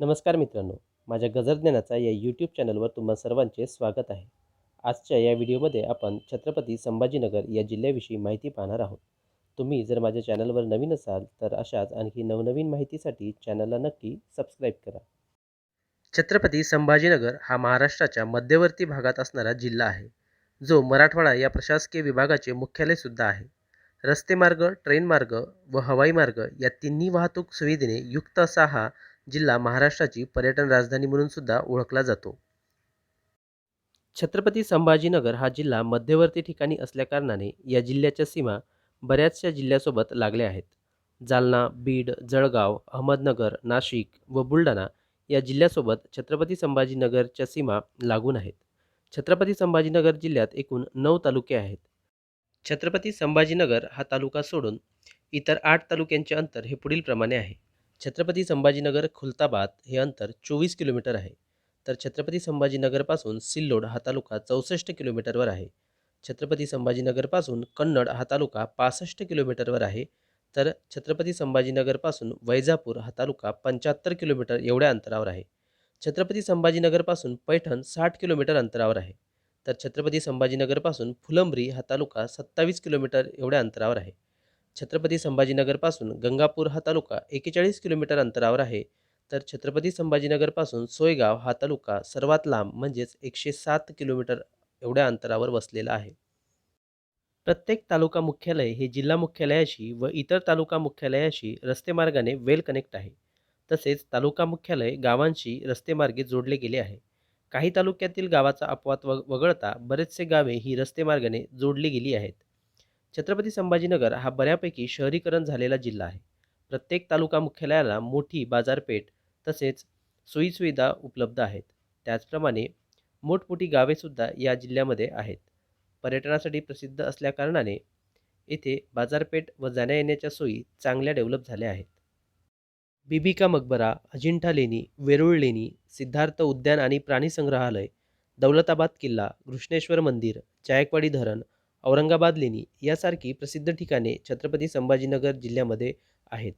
नमस्कार मित्रांनो माझ्या गजरज्ञानाचा या यूट्यूब चॅनलवर तुम्हा सर्वांचे स्वागत आहे. आजच्या या व्हिडिओमध्ये आपण छत्रपती संभाजीनगर या जिल्ह्याविषयी माहिती पाहणार आहोत. तुम्ही जर माझ्या चॅनलवर नवीन असाल तर अशाच आणखी नवनवीन माहितीसाठी चॅनलला नक्की सबस्क्राईब करा. छत्रपती संभाजीनगर हा महाराष्ट्राच्या मध्यवर्ती भागात असणारा जिल्हा आहे. जो मराठवाडा या प्रशासकीय विभागाचे मुख्यालयसुद्धा आहे. रस्तेमार्ग ट्रेनमार्ग व हवाई मार्ग या तिन्ही वाहतूक सुविधेने युक्त असा हा जिल्हा महाराष्ट्राची पर्यटन राजधानी म्हणून सुद्धा ओळखला जातो. छत्रपती संभाजीनगर हा जिल्हा मध्यवर्ती ठिकाणी असल्याकारणाने या जिल्ह्याच्या सीमा बऱ्याचशा जिल्ह्यासोबत लागल्या आहेत. जालना बीड जळगाव अहमदनगर नाशिक व बुलढाणा या जिल्ह्यासोबत छत्रपती संभाजीनगरच्या सीमा लागून आहेत. छत्रपती संभाजीनगर जिल्ह्यात एकूण नऊ तालुके आहेत. छत्रपती संभाजीनगर हा तालुका सोडून इतर आठ तालुक्यांचे अंतर हे पुढीलप्रमाणे आहे. छत्रपती संभाजीनगर खुलताबाद हे अंतर चोवीस किलोमीटर आहे. तर छत्रपती संभाजीनगरपासून सिल्लोड हा तालुका चौसष्ट किलोमीटरवर आहे. छत्रपती संभाजीनगरपासून कन्नड हा तालुका पासष्ट किलोमीटरवर आहे. तर छत्रपती संभाजीनगरपासून वैजापूर हा तालुका पंच्याहत्तर किलोमीटर एवढ्या अंतरावर आहे. छत्रपती संभाजीनगरपासून पैठण साठ किलोमीटर अंतरावर आहे. तर छत्रपती संभाजीनगरपासून फुलंब्री हा तालुका सत्तावीस किलोमीटर एवढ्या अंतरावर आहे. छत्रपती संभाजीनगरपासून गंगापूर हा तालुका एकेचाळीस किलोमीटर अंतरावर आहे. तर छत्रपती संभाजीनगरपासून सोयगाव हा तालुका सर्वात लांब म्हणजेच एकशे सात किलोमीटर एवढ्या अंतरावर वसलेला आहे. प्रत्येक तालुका मुख्यालय हे जिल्हा मुख्यालयाशी व इतर तालुका मुख्यालयाशी रस्तेमार्गाने वेल कनेक्ट आहे. तसेच तालुका मुख्यालय गावांशी रस्तेमार्गे जोडले गेले आहे. काही तालुक्यातील गावाचा अपवाद वगळता बरेचसे गावे ही रस्तेमार्गाने जोडली गेली आहेत. छत्रपती संभाजीनगर हा बऱ्यापैकी शहरीकरण झालेला जिल्हा आहे. प्रत्येक तालुका मुख्यालयाला मोठी बाजारपेठ तसेच सोयीसुविधा उपलब्ध आहेत. त्याचप्रमाणे मोठमोठी गावेसुद्धा या जिल्ह्यामध्ये आहेत. पर्यटनासाठी प्रसिद्ध असल्याकारणाने येथे बाजारपेठ व जाण्या येण्याच्या सोयी चांगल्या डेव्हलप झाल्या आहेत. बिबिका मकबरा अजिंठा लेणी वेरूळ लेणी सिद्धार्थ उद्यान आणि प्राणी संग्रहालय दौलताबाद किल्ला घृष्णेश्वर मंदिर जायकवाडी धरण औरंगाबाद लेणी यासारखी प्रसिद्ध ठिकाणे छत्रपती संभाजीनगर जिल्ह्यामध्ये आहेत.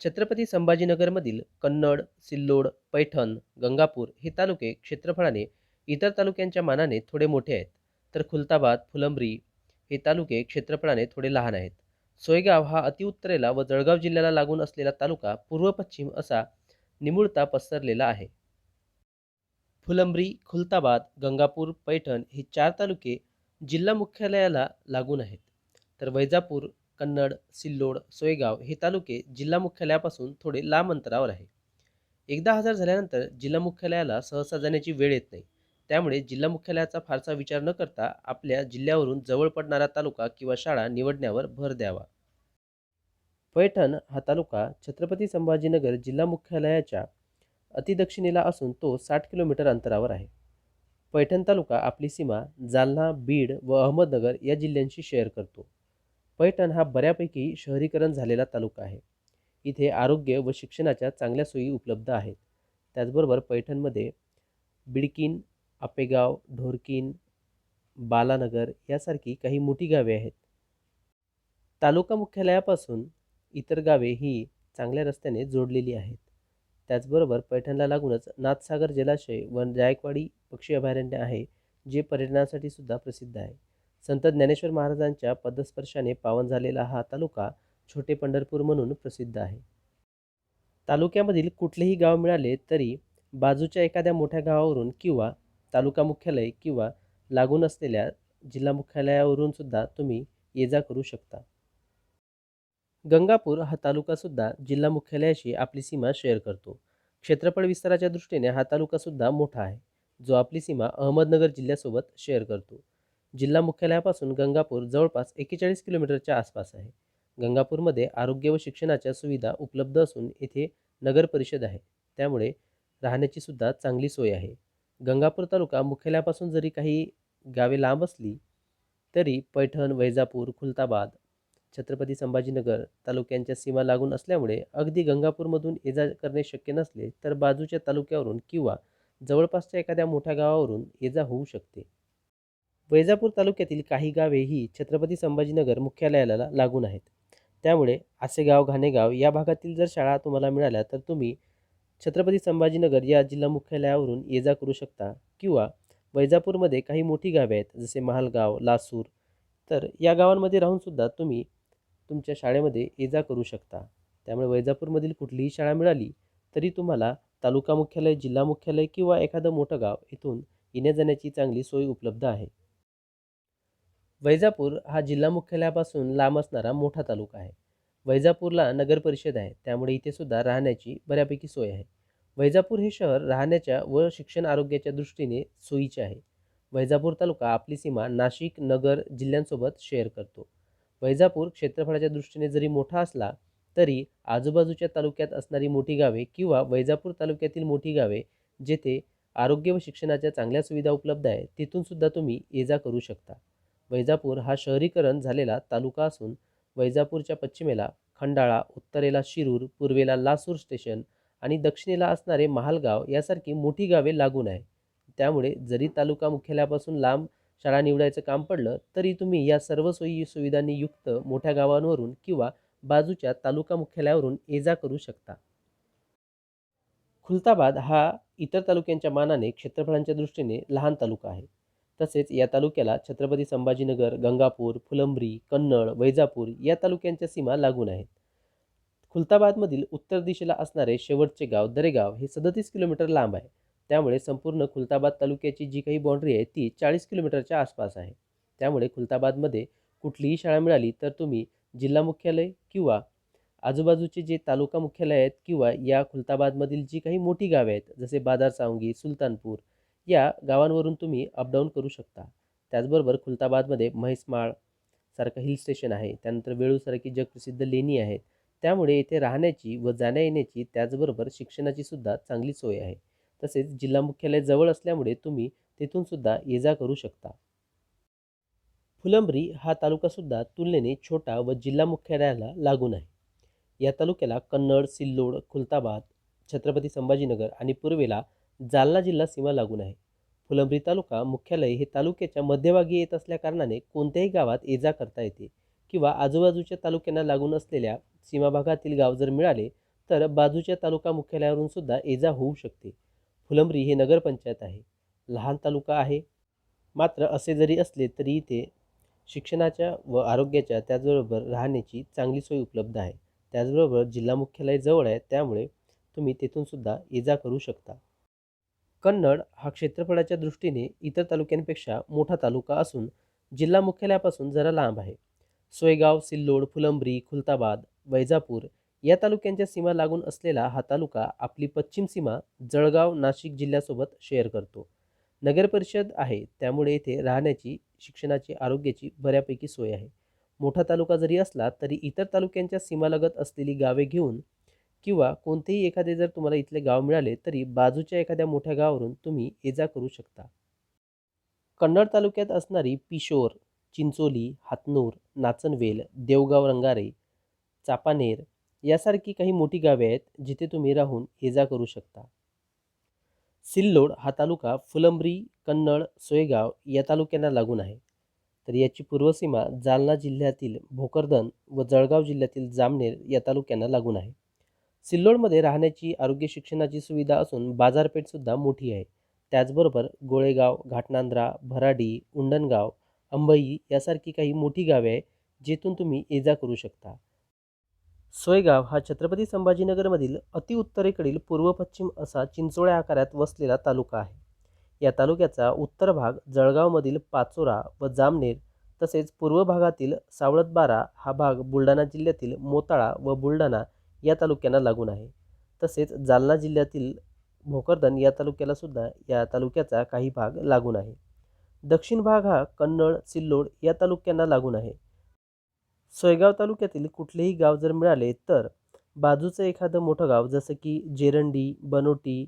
छत्रपती संभाजीनगरमधील कन्नड सिल्लोड पैठण गंगापूर हे तालुके क्षेत्रफळाने इतर तालुक्यांच्या मानाने थोडे मोठे आहेत. तर खुलताबाद फुलंब्री हे तालुके क्षेत्रफळाने थोडे लहान आहेत. सोयगाव हा अतिउत्तरेला व जळगाव जिल्ह्याला लागून असलेला तालुका पूर्व पश्चिम असा निमुळता पसरलेला आहे. फुलंब्री खुलताबाद गंगापूर पैठण हे चार तालुके जिल्हा मुख्यालयाला लागून आहेत. तर वैजापूर कन्नड सिल्लोड सोयगाव हे तालुके जिल्हा मुख्यालयापासून थोडे लांब अंतरावर आहे. एकदा हजार झाल्यानंतर जिल्हा मुख्यालयाला सहसा जाण्याची वेळ येत नाही. त्यामुळे जिल्हा मुख्यालयाचा फारसा विचार न करता आपल्या जिल्ह्यावरून जवळ पडणारा तालुका किंवा शाळा निवडण्यावर भर द्यावा. पैठण हा तालुका छत्रपती संभाजीनगर जिल्हा मुख्यालयाच्या अतिदक्षिणेला असून तो साठ किलोमीटर अंतरावर आहे. पैठण तालुका आपली सीमा जालना बीड व अहमदनगर या जिल्ह्यांशी शेअर करतो. पैठण हा बऱ्यापैकी शहरीकरण झालेला तालुका आहे. इथे आरोग्य व शिक्षणाच्या चांगल्या सोयी उपलब्ध आहेत. त्याचबरोबर पैठणमध्ये बिडकीन आपेगाव ढोरकीन बालानगर यासारखी काही मोठी गावे आहेत. तालुका मुख्यालयापासून इतर गावे ही चांगल्या रस्त्याने जोडलेली आहेत. त्याचबरोबर पैठणला लागूनच नाथसागर जलाशय व जायकवाडी पक्षी अभयारण्य आहे जे पर्यटनासाठी सुद्धा प्रसिद्ध आहे. संत ज्ञानेश्वर महाराजांच्या पदस्पर्शाने पावन झालेला हा तालुका छोटे पंढरपूर म्हणून प्रसिद्ध आहे. तालुक्यामधील कुठलेही गाव मिळाले तरी बाजूच्या एखाद्या मोठ्या गावावरून किंवा तालुका मुख्यालय किंवा लागून असलेल्या जिल्हा मुख्यालयावरून सुद्धा तुम्ही ये जा करू शकता. गंगापूर हा तालुकासुद्धा जिल्हा मुख्यालयाशी आपली सीमा शेअर करतो. क्षेत्रफळ विस्ताराच्या दृष्टीने हा तालुकासुद्धा मोठा आहे जो आपली सीमा अहमदनगर जिल्ह्यासोबत शेअर करतो. जिल्हा मुख्यालयापासून गंगापूर जवळपास एकेचाळीस किलोमीटरच्या आसपास आहे. गंगापूरमध्ये आरोग्य व शिक्षणाच्या सुविधा उपलब्ध असून येथे नगर परिषद आहे. त्यामुळे राहण्याची सुद्धा चांगली सोय आहे. गंगापूर तालुका मुख्यालयापासून जरी काही गावे लांब असली तरी पैठण वैजापूर खुलताबाद छत्रपती संभाजीनगर तालुक्यांच्या सीमा लागून असल्यामुळे अगदी गंगापूरमधून ये जा करणे शक्य नसले तर बाजूच्या तालुक्यावरून किंवा जवळपासच्या एखाद्या मोठ्या गावावरून ये जा होऊ शकते. वैजापूर तालुक्यातील काही गावे ही छत्रपती संभाजीनगर मुख्यालयाला लागून आहेत. त्यामुळे आसेगाव घाणेगाव या भागातील जर शाळा तुम्हाला मिळाल्या तर तुम्ही छत्रपती संभाजीनगर या जिल्हा मुख्यालयावरून ये जा करू शकता किंवा वैजापूरमध्ये काही मोठी गावे आहेत जसे महालगाव लासूर. तर या गावांमध्ये राहूनसुद्धा तुम्ही तुमच्या शाळेमध्ये ये जा करू शकता. त्यामुळे वैजापूरमधील कुठलीही शाळा मिळाली तरी तुम्हाला तालुका मुख्यालय जिल्हा मुख्यालय किंवा एखादं मोठं गाव इथून येण्या जाण्याची चांगली सोय उपलब्ध आहे. वैजापूर हा जिल्हा मुख्यालयापासून लांब असणारा मोठा तालुका आहे. वैजापूरला नगर परिषद आहे. त्यामुळे इथे सुद्धा राहण्याची बऱ्यापैकी सोय आहे. वैजापूर हे शहर राहण्याच्या व शिक्षण आरोग्याच्या दृष्टीने सोयीचे आहे. वैजापूर तालुका आपली सीमा नाशिक नगर जिल्ह्यांसोबत शेअर करतो. वैजापूर क्षेत्रफळाच्या दृष्टीने जरी मोठा असला तरी आजूबाजूच्या तालुक्यात असणारी मोठी गावे किंवा वैजापूर तालुक्यातील मोठी गावे जेथे आरोग्य व शिक्षणाच्या चांगल्या सुविधा उपलब्ध आहेत तिथूनसुद्धा तुम्ही ये जा करू शकता. वैजापूर हा शहरीकरण झालेला तालुका असून वैजापूरच्या पश्चिमेला खंडाळा उत्तरेला शिरूर पूर्वेला लासूर स्टेशन आणि दक्षिणेला असणारे महालगाव यासारखी मोठी गावे लागून आहे त्यामुळे जरी तालुका मुख्यालयापासून लांब शाळा निवडायचं काम पडलं तरी तुम्ही या सर्व सोयी सुविधांनी युक्त मोठ्या गावांवरून किंवा बाजूच्या तालुका मुख्यालयावरून ये जा करू शकता. खुलताबाद हा इतर तालुक्यांच्या मानाने क्षेत्रफळांच्या दृष्टीने लहान तालुका आहे. तसेच या तालुक्याला छत्रपती संभाजीनगर गंगापूर फुलंब्री कन्नड वैजापूर या तालुक्यांच्या सीमा लागून आहेत. खुलताबादमधील उत्तर दिशेला असणारे शेवटचे गाव दरेगाव हे सदतीस किलोमीटर लांब आहे. त्यामुळे संपूर्ण खुलताबाद तालुक्याची जी काही बाँड्री आहे ती चाळीस किलोमीटरच्या आसपास आहे. त्यामुळे खुलताबादमध्ये कुठलीही शाळा मिळाली तर तुम्ही जिल्हा मुख्यालय किंवा आजूबाजूचे जे तालुका मुख्यालय आहेत किंवा या खुलताबादमधील जी काही मोठी गावे आहेत जसे बाजार सावंगी सुलतानपूर या गावांवरून तुम्ही अपडाऊन करू शकता. त्याचबरोबर खुलताबादमध्ये म्हैसमाळ सारखं हिल स्टेशन आहे त्यानंतर वेळूसारखी जगप्रसिद्ध लेणी आहेत. त्यामुळे येथे राहण्याची व जाण्या येण्याची त्याचबरोबर शिक्षणाची सुद्धा चांगली सोय आहे. तसेच जिल्हा मुख्यालय जवळ असल्यामुळे तुम्ही तेथून सुद्धा ये जा करू शकता. फुलंब्री हा तालुकासुद्धा तुलनेने छोटा व जिल्हा मुख्यालयाला लागून आहे. या तालुक्याला कन्नड सिल्लोड खुलताबाद छत्रपती संभाजीनगर आणि पूर्वेला जालना जिल्हा सीमा लागून आहे. फुलंब्री तालुका मुख्यालय हे तालुक्याच्या मध्यभागी येत असल्याकारणाने कोणत्याही गावात ये जा करता येते किंवा आजूबाजूच्या तालुक्यांना लागून असलेल्या सीमाभागातील गाव जर मिळाले तर बाजूच्या तालुका मुख्यालयावरून सुद्धा ये जा होऊ शकते. फुलंब्री हे नगरपंचायत आहे. लहान तालुका आहे. मात्र असे जरी असले तरी इथे शिक्षणाच्या व आरोग्याच्या त्याचबरोबर राहण्याची चांगली सोय उपलब्ध आहे. त्याचबरोबर जिल्हा मुख्यालय जवळ आहे. त्यामुळे तुम्ही तेथूनसुद्धा ये जा करू शकता. कन्नड हा क्षेत्रफळाच्या दृष्टीने इतर तालुक्यांपेक्षा मोठा तालुका असून जिल्हा मुख्यालयापासून जरा लांब आहे. सोयगाव सिल्लोड फुलंब्री खुलताबाद वैजापूर या तालुक्यांच्या सीमा लागून असलेला हा तालुका आपली पश्चिम सीमा जळगाव नाशिक जिल्ह्यासोबत शेअर करतो. नगरपरिषद आहे त्यामुळे येथे राहण्याची शिक्षणाची आरोग्याची बऱ्यापैकी सोय आहे. मोठा तालुका जरी असला तरी इतर तालुक्यांच्या सीमालगत असलेली गावे घेऊन किंवा कोणतेही एखादे जर तुम्हाला इथले गाव मिळाले तरी बाजूच्या एखाद्या मोठ्या गावावरून तुम्ही ये जा करू शकता. कन्नड तालुक्यात असणारी पिशोर चिंचोली हातनूर नाचनवेल देवगाव रंगारे चापानेर यासारखी काही मोठी गावे आहेत जिथे तुम्ही राहून ये जा करू शकता. सिल्लोड हा तालुका फुलंब्री कन्नड सोयगाव या तालुक्यांना लागून आहे. तर याची पूर्वसीमा जालना जिल्ह्यातील भोकरदन व जळगाव जिल्ह्यातील जामनेर या तालुक्यांना लागून आहे. सिल्लोडमध्ये राहण्याची आरोग्य शिक्षणाची सुविधा असून बाजारपेठसुद्धा मोठी आहे. त्याचबरोबर गोळेगाव घाटनांद्रा भराडी उंडणगाव अंबई यासारखी काही मोठी गावे आहे जेथून तुम्ही ये जा करू शकता. सोयगाव हा छत्रपती संभाजीनगरमधील अतिउत्तरेकडील पूर्व पश्चिम असा चिंचोळ्या आकारात वसलेला तालुका आहे. या तालुक्याचा उत्तर भाग जळगावमधील पाचोरा व जामनेर तसेच पूर्व भागातील सावळतबारा हा भाग बुलढाणा जिल्ह्यातील मोताळा व बुलढाणा या तालुक्यांना लागून आहे. तसेच जालना जिल्ह्यातील भोकरदन या तालुक्याला सुद्धा या तालुक्याचा काही भाग लागून आहे. दक्षिण भाग हा कन्नड सिल्लोड या तालुक्यांना लागून आहे. सोयगाव तालुक्यातील कुठलेही गाव जर मिळाले तर बाजूचं एखादं मोठं गाव जसं की जेरंडी बनोटी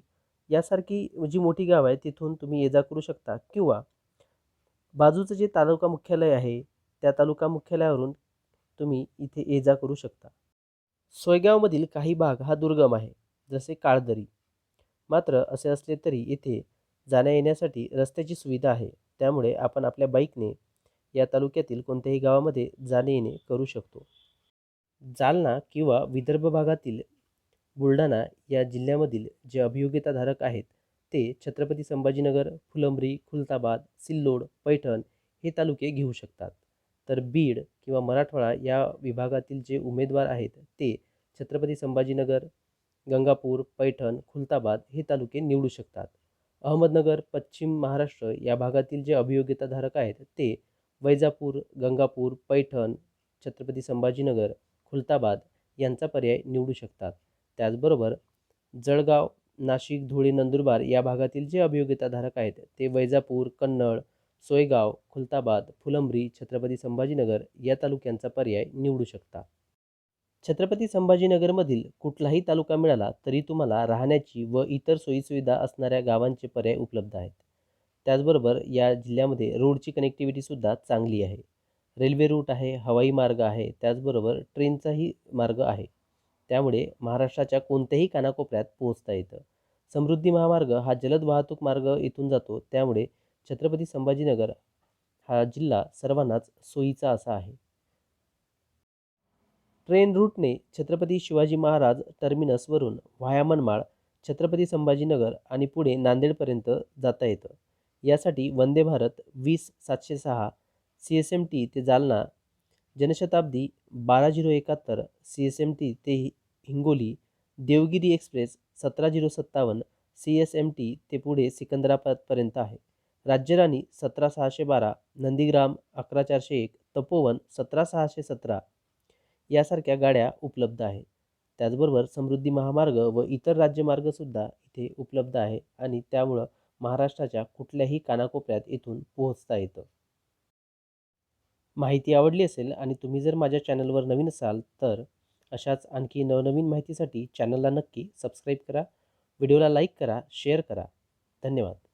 यासारखी जी मोठी गाव आहे तिथून तुम्ही ये जा करू शकता. किंवा बाजूचं जे तालुका मुख्यालय आहे त्या तालुका मुख्यालयावरून तुम्ही इथे ये जा करू शकता. सोयगावमधील काही भाग हा दुर्गम आहे जसे काळदरी. मात्र असे असले तरी येथे जाण्या येण्यासाठी रस्त्याची सुविधा आहे. त्यामुळे आपण आपल्या बाईकने या तालुक्यातील कोणत्याही गावामध्ये जाणे येणे करू शकतो. जालना किंवा विदर्भ भागातील बुलढाणा या जिल्ह्यामधील जे अभियोग्यताधारक आहेत ते छत्रपती संभाजीनगर फुलंब्री खुलताबाद सिल्लोड पैठण हे तालुके घेऊ शकतात. तर बीड किंवा मराठवाडा या विभागातील जे उमेदवार आहेत ते छत्रपती संभाजीनगर गंगापूर पैठण खुलताबाद हे तालुके निवडू शकतात. अहमदनगर पश्चिम महाराष्ट्र या भागातील जे अभियोग्यताधारक आहेत ते वैजापूर गंगापूर पैठण छत्रपती संभाजीनगर खुलताबाद यांचा पर्याय निवडू शकतात. त्याचबरोबर जळगाव नाशिक धुळे नंदुरबार या भागातील जे अभियोग्यताधारक आहेत ते वैजापूर कन्नड सोयगाव खुलताबाद फुलंब्री छत्रपती संभाजीनगर या तालुक्यांचा पर्याय निवडू शकता. छत्रपती संभाजीनगरमधील कुठलाही तालुका मिळाला तरी तुम्हाला राहण्याची व इतर सोयीसुविधा असणाऱ्या गावांचे पर्याय उपलब्ध आहेत. त्याचबरोबर या जिल्ह्यामध्ये रोडची कनेक्टिव्हिटीसुद्धा चांगली आहे. रेल्वे रूट आहे हवाई मार्ग आहे त्याचबरोबर ट्रेनचाही मार्ग आहे. त्यामुळे महाराष्ट्राच्या कोणत्याही कानाकोपऱ्यात पोहोचता येतं. समृद्धी महामार्ग हा जलद वाहतूक मार्ग इथून जातो. त्यामुळे छत्रपती संभाजीनगर हा जिल्हा सर्वांनाच सोयीचा असा आहे. ट्रेन रूटने छत्रपती शिवाजी महाराज टर्मिनसवरून व्हाया मनमाळ छत्रपती संभाजीनगर आणि पुढे नांदेडपर्यंत जाता येतं. यासाठी वंदे भारत वीस सातशे सहा सी एस एम टी ते जालना जनशताब्दी बारा झिरो एकाहत्तर सी एस एम टी ते हि- हिंगोली देवगिरी एक्सप्रेस सतरा झिरो सत्तावन्न सी एस एम टी ते पुढे सिकंदराबादपर्यंत आहे. राज्यराणी सतरा सहाशे बारा नंदीग्राम अकरा चारशे एक तपोवन सतरा सहाशे सतरा यासारख्या गाड्या उपलब्ध आहेत त्याचबरोबर समृद्धी महामार्ग व इतर राज्यमार्गसुद्धा इथे उपलब्ध आहे आणि त्यामुळं महाराष्ट्राच्या कुठल्याही कानाकोपऱ्यात इथून पोहोचता येतं. माहिती आवडली असेल आणि तुम्ही जर माझ्या चॅनलवर नवीन असाल तर अशाच आणखी नवनवीन माहितीसाठी चॅनलला नक्की सबस्क्राईब करा व्हिडिओला लाईक करा शेअर करा. धन्यवाद.